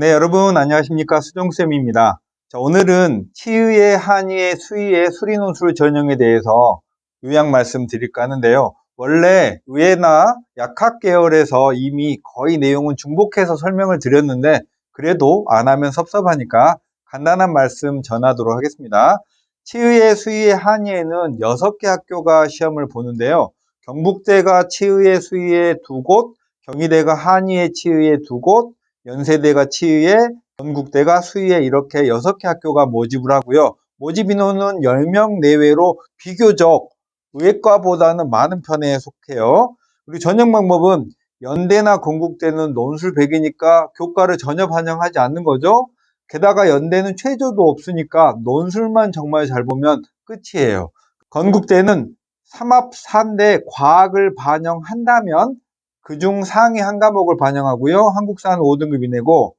네, 여러분 안녕하십니까 수종쌤입니다. 자, 오늘은 치의의 한의의 수의의 수리논술 전형에 대해서 요약 말씀 드릴까 하는데요. 원래 의회나 약학 계열에서 이미 거의 내용은 중복해서 설명을 드렸는데 그래도 안 하면 섭섭하니까 간단한 말씀 전하도록 하겠습니다. 치의의 수의의 한의에는 6개 학교가 시험을 보는데요. 경북대가 치의의 수의의 두 곳, 경희대가 한의의 치의의 두 곳, 연세대가 치의에, 전국대가 수의에 이렇게 6개 학교가 모집을 하고요. 모집 인원은 10명 내외로 비교적 의과보다는 많은 편에 속해요. 그리고 전형 방법은 연대나 건국대는 논술 100이니까 교과를 전혀 반영하지 않는 거죠. 게다가 연대는 최저도 없으니까 논술만 정말 잘 보면 끝이에요. 건국대는 삼합 4인데 과학을 반영한다면 그중 상위 한 과목을 반영하고요. 한국사는 5등급 이내고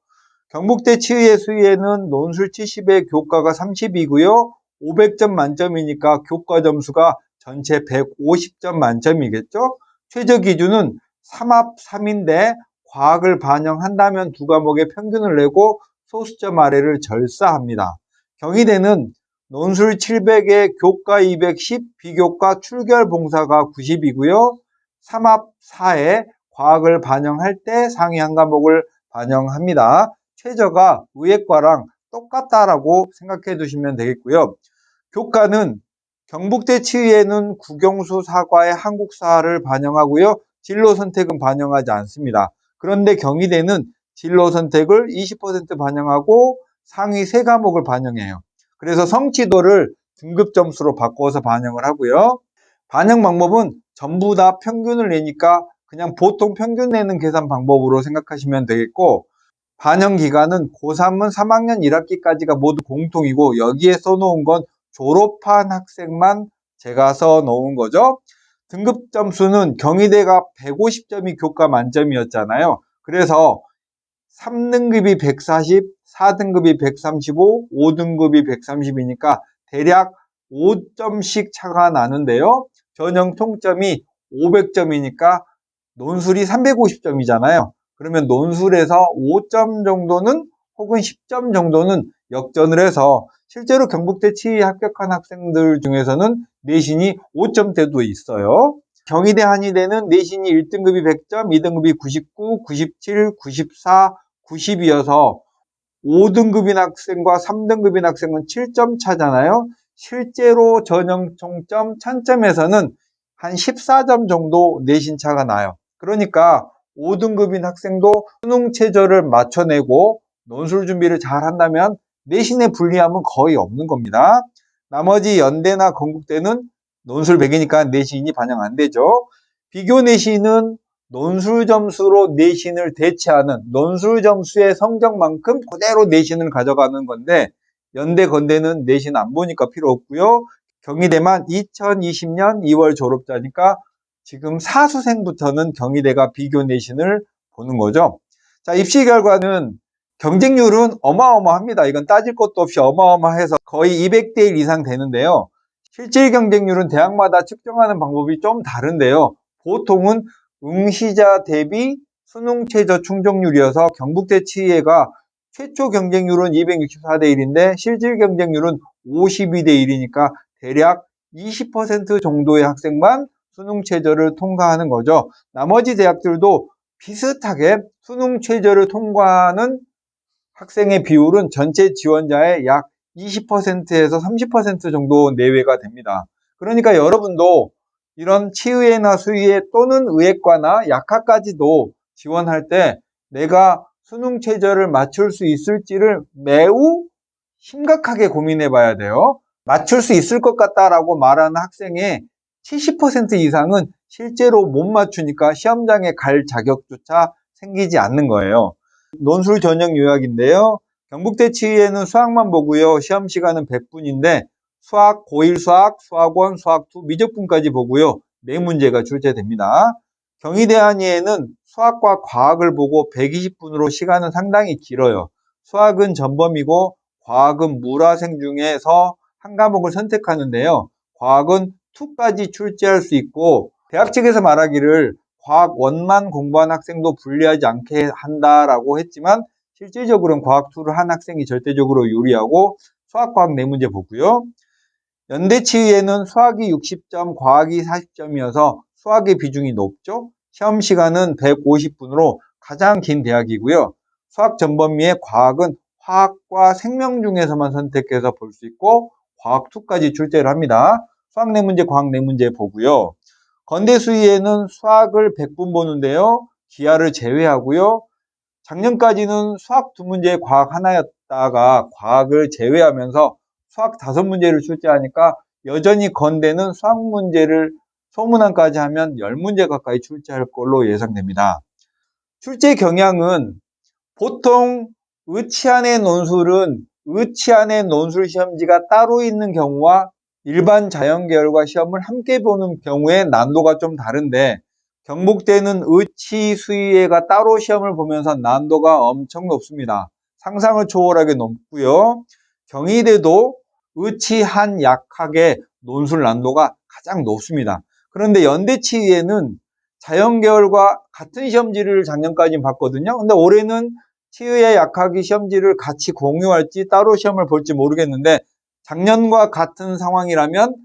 경북대 치의의 수의에는 논술 70에 교과가 30이고요. 500점 만점이니까 교과 점수가 전체 150점 만점이겠죠. 최저 기준은 3합 3인데 과학을 반영한다면 두 과목의 평균을 내고 소수점 아래를 절사합니다. 경희대는 논술 700에 교과 210, 비교과 출결 봉사가 90이고요. 3합 4에 과학을 반영할 때 상위 한 과목을 반영합니다. 최저가 의예과랑 똑같다라고 생각해 두시면 되겠고요. 교과는 경북대 치의에는 국영수 사과의 한국사를 반영하고요. 진로 선택은 반영하지 않습니다. 그런데 경희대는 진로 선택을 20% 반영하고 상위 세 과목을 반영해요. 그래서 성취도를 등급 점수로 바꿔서 반영을 하고요. 반영 방법은 전부 다 평균을 내니까 그냥 보통 평균 내는 계산 방법으로 생각하시면 되겠고 반영 기간은 고3은 3학년 1학기까지가 모두 공통이고 여기에 써놓은 건 졸업한 학생만 제가 써놓은 거죠. 등급 점수는 경희대가 150점이 교과 만점이었잖아요. 그래서 3등급이 140, 4등급이 135, 5등급이 130이니까 대략 5점씩 차가 나는데요. 전형 통점이 500점이니까 논술이 350점이잖아요. 그러면 논술에서 5점 정도는 혹은 10점 정도는 역전을 해서 실제로 경북대 치의 합격한 학생들 중에서는 내신이 5점대도 있어요. 경희대 한의대는 내신이 1등급이 100점, 2등급이 99, 97, 94, 90이어서 5등급인 학생과 3등급인 학생은 7점 차잖아요. 실제로 전형 총점 1000점에서는 한 14점 정도 내신 차가 나요. 그러니까 5등급인 학생도 수능 최저를 맞춰내고 논술 준비를 잘 한다면 내신의 불리함은 거의 없는 겁니다. 나머지 연대나 건국대는 논술 100이니까 내신이 반영 안 되죠. 비교 내신은 논술 점수로 내신을 대체하는 논술 점수의 성적만큼 그대로 내신을 가져가는 건데 연대 건대는 내신 안 보니까 필요 없고요. 경희대만 2020년 2월 졸업자니까 지금 사수생부터는 경희대가 비교 내신을 보는 거죠. 자, 입시 결과는 경쟁률은 어마어마합니다. 이건 따질 것도 없이 어마어마해서 거의 200대 1 이상 되는데요. 실질 경쟁률은 대학마다 측정하는 방법이 좀 다른데요. 보통은 응시자 대비 수능 최저 충족률이어서 경북대 치의회가 최초 경쟁률은 264대 1인데 실질 경쟁률은 52대 1이니까 대략 20% 정도의 학생만 수능 최저를 통과하는 거죠. 나머지 대학들도 비슷하게 수능 최저를 통과하는 학생의 비율은 전체 지원자의 약 20%에서 30% 정도 내외가 됩니다. 그러니까 여러분도 이런 치의회나 수의회 또는 의예과나 약학까지도 지원할 때 내가 수능 최저를 맞출 수 있을지를 매우 심각하게 고민해 봐야 돼요. 맞출 수 있을 것 같다라고 말하는 학생의 70% 이상은 실제로 못 맞추니까 시험장에 갈 자격조차 생기지 않는 거예요. 논술 전형 요약인데요. 경북대 치의에는 수학만 보고요. 시험 시간은 100분인데 수학, 고1 수학, 수학원, 수학2, 미적분까지 보고요. 네 문제가 출제됩니다. 경희대 한의에는 수학과 과학을 보고 120분으로 시간은 상당히 길어요. 수학은 전범이고 과학은 물화생 중에서 한 과목을 선택하는데요. 과학은 2까지 출제할 수 있고 대학 측에서 말하기를 과학 원만 공부한 학생도 불리하지 않게 한다라고 했지만 실질적으로는 과학 2를 한 학생이 절대적으로 유리하고 수학 과학 네 문제 보고요. 연대치유에는 수학이 60점, 과학이 40점이어서 수학의 비중이 높죠. 시험 시간은 150분으로 가장 긴 대학이고요. 수학 전범위의 과학은 화학과 생명 중에서만 선택해서 볼 수 있고 과학 2까지 출제를 합니다. 수학 네 문제, 과학 네 문제 보고요. 건대 수의에는 수학을 100분 보는데요. 기하를 제외하고요. 작년까지는 수학 두 문제, 과학 하나였다가 과학을 제외하면서 수학 다섯 문제를 출제하니까 여전히 건대는 수학 문제를 소문안까지 하면 10문제 가까이 출제할 걸로 예상됩니다. 출제 경향은 보통 의치안의 논술은 의치안의 논술 시험지가 따로 있는 경우와 일반 자연계열과 시험을 함께 보는 경우에 난도가 좀 다른데 경북대는 의치 수의회가 따로 시험을 보면서 난도가 엄청 높습니다. 상상을 초월하게 높고요. 경희대도 의치 한 약학의 논술 난도가 가장 높습니다. 그런데 연대치의회는 자연계열과 같은 시험지를 작년까지 봤거든요. 근데 올해는 치의의 약학이 시험지를 같이 공유할지 따로 시험을 볼지 모르겠는데 작년과 같은 상황이라면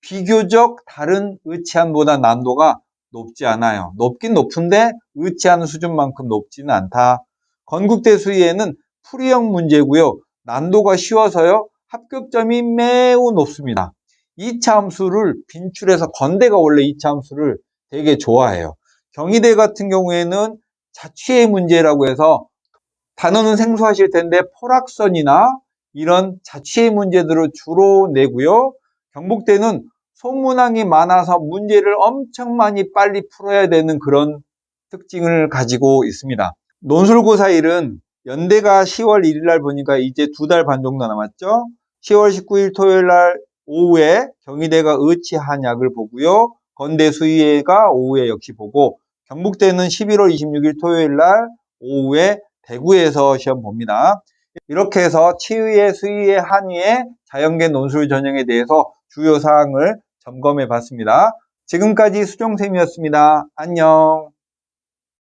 비교적 다른 의치안보다 난도가 높지 않아요. 높긴 높은데 의치안 수준만큼 높지는 않다. 건국대 수의에는 풀이형 문제고요. 난도가 쉬워서요. 합격점이 매우 높습니다. 2차 함수를 빈출해서 건대가 원래 2차 함수를 되게 좋아해요. 경희대 같은 경우에는 자취의 문제라고 해서 단어는 생소하실 텐데 포락선이나 이런 자취의 문제들을 주로 내고요. 경북대는 소문항이 많아서 문제를 엄청 많이 빨리 풀어야 되는 그런 특징을 가지고 있습니다. 논술고사 일은 연대가 10월 1일 날 보니까 이제 두 달 반 정도 남았죠. 10월 19일 토요일 날 오후에 경희대가 의치 한 약을 보고요. 건대 수의회가 오후에 역시 보고 경북대는 11월 26일 토요일 날 오후에 대구에서 시험 봅니다. 이렇게 해서 치의의, 수의의, 한의의 자연계 논술 전형에 대해서 주요 사항을 점검해 봤습니다. 지금까지 수종쌤이었습니다. 안녕.